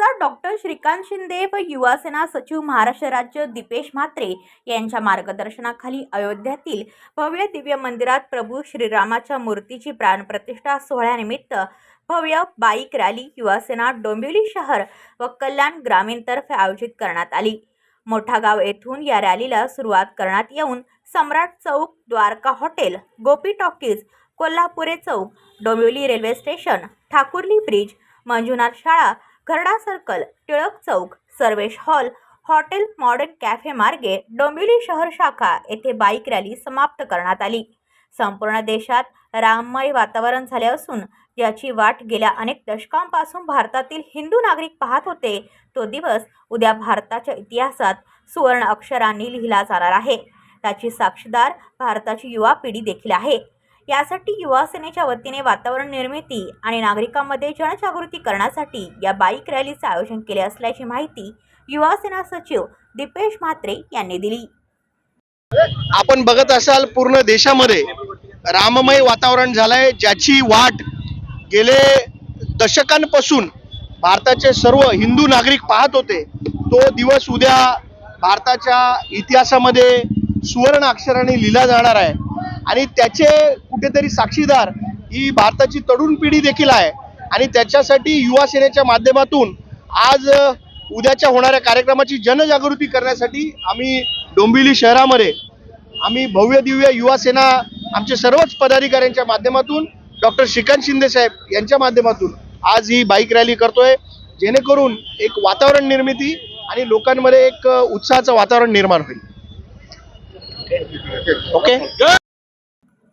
खासदार डॉक्टर श्रीकांत शिंदे व युवासेना सचिव महाराष्ट्र राज्य दीपेश म्हात्रे यांच्या मार्गदर्शनाखाली अयोध्यातील भव्य दिव्य मंदिरात प्रभू श्रीरामाच्या मूर्तीची प्राणप्रतिष्ठा सोहळ्यानिमित्त भव्य बाईक रॅली युवासेना डोंबिवली शहर व कल्याण ग्रामीणतर्फे आयोजित करण्यात आली. मोठा गाव येथून या रॅलीला सुरुवात करण्यात येऊन Samrat Chowk Dwarka hotel Gopi talkies Kolhapure Chowk Dombivli railway station Thakurli bridge Manjunath शाळा Gharda circle Tilak Chowk Sarvesh hall hotel modern cafe मार्गे डोंबिवली शहर शाखा येथे बाईक रॅली समाप्त करण्यात आली. संपूर्ण देशात राममय वातावरण झाले असून याची वाट गेल्या अनेक दशकांपासून भारतातील हिंदू नागरिक पाहत होते. तो दिवस उद्या भारताच्या इतिहासात सुवर्ण अक्षरांनी लिहिला जाणार आहे. त्याची साक्षीदार भारताची युवा पिढी देखील आहे. यासाठी युवा सेनेच्या वतीने वातावरण निर्मिती आणि नागरिकांमध्ये जनजागृती करण्यासाठी या बाईक रॅलीचे आयोजन केले असल्याची माहिती युवा सेना सचिव दीपेश म्हात्रे यांनी दिली. आपण बघत असाल पूर्ण देशामध्ये राममय वातावरण झालंय ज्याची वाट गेले दशकांपासून भारताचे सर्व हिंदू नागरिक पाहत होते. तो दिवस उद्या भारताच्या इतिहासामध्ये सुवर्ण अक्षराने लिहिला जाणार आहे. आणि त्याचे कुठेतरी साक्षीदार ही भारताची तरुण पिढी देखील आहे. आणि त्याच्यासाठी युवा सेनेच्या माध्यमातून आज उद्याच्या होणाऱ्या कार्यक्रमाची जनजागृती करण्यासाठी आम्ही डोंबिवली शहरामध्ये आम्ही भव्य दिव्य युवा सेना आमच्या सर्वच पदाधिकाऱ्यांच्या माध्यमातून डॉक्टर श्रीकांत शिंदे साहेब यांच्या माध्यमातून आज ही बाईक रॅली करतोय. जेणेकरून एक वातावरण निर्मिती आणि लोकांमध्ये एक उत्साहाचं वातावरण निर्माण होईल. ओके?